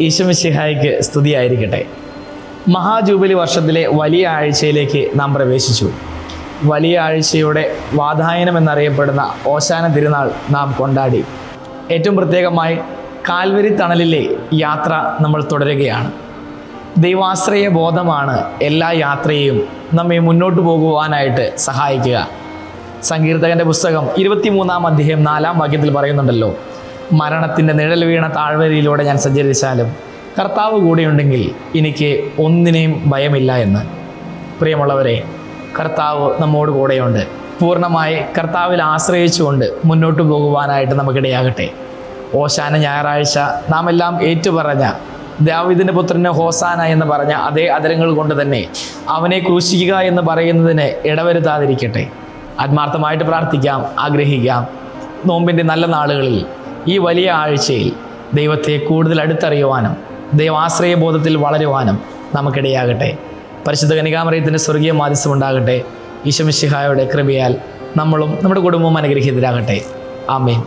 ഈശമിശിഹായ്ക്ക് സ്തുതിയായിരിക്കട്ടെ. മഹാജൂബിലി വർഷത്തിലെ വലിയ ആഴ്ചയിലേക്ക് നാം പ്രവേശിച്ചു. വലിയ ആഴ്ചയുടെ വാതായനം എന്നറിയപ്പെടുന്ന ഓശാന തിരുനാൾ നാം കൊണ്ടാടി. ഏറ്റവും പ്രത്യേകമായി കാൽവരി തണലിലെ യാത്ര നമ്മൾ തുടരുകയാണ്. ദൈവാശ്രയ ബോധമാണ് എല്ലാ യാത്രയെയും നമ്മെ മുന്നോട്ട് പോകുവാനായിട്ട് സഹായിക്കുക. സങ്കീർത്തകന്റെ പുസ്തകം ഇരുപത്തിമൂന്നാം അധ്യായം നാലാം വാക്യത്തിൽ പറയുന്നുണ്ടല്ലോ മരണത്തിന്റെ നിഴൽ വീണ താഴ്വരയിലൂടെ ഞാൻ സഞ്ചരിച്ചാലും കർത്താവ് കൂടെയുണ്ടെങ്കിൽ എനിക്ക് ഒന്നിനെയും ഭയമില്ല എന്ന്. പ്രിയമുള്ളവരെ കർത്താവ് നമ്മോട് കൂടെയുണ്ട്. പൂർണമായി കർത്താവിൽ ആശ്രയിച്ചുകൊണ്ട് മുന്നോട്ട് പോകുവാനായിട്ട് നമുക്കിടയാകട്ടെ. ഓശാന ഞായറാഴ്ച നാം എല്ലാം ഏറ്റുപറഞ്ഞ ദാവിദിന്റെ പുത്രനെ ഹോസാന എന്ന് പറഞ്ഞ അതേ അതരങ്ങൾ കൊണ്ട് തന്നെ അവനെ ക്രൂശിക്കുക എന്ന് പറയുന്നതിന് ഇടവരുത്താതിരിക്കട്ടെ. ആത്മാർത്ഥമായിട്ട് പ്രാർത്ഥിക്കാം ആഗ്രഹിക്കാം. നോമ്പിന്റെ നല്ല നാളുകളിൽ ഈ വലിയ ആഴ്ചയിൽ ദൈവത്തെ കൂടുതൽ അടുത്തറിയുവാനും ദൈവാശ്രയ ബോധത്തിൽ വളരുവാനും നമുക്കിടയാകട്ടെ. പരിശുദ്ധ കനികാമറിയത്തിന്റെ സ്വർഗീയ മാധ്യസ്ഥം ഉണ്ടാകട്ടെ. ഈശമിശിഹായുടെ കൃപയാൽ നമ്മളും നമ്മുടെ കുടുംബവും അനുഗ്രഹീതരാകട്ടെ. ആമേൻ.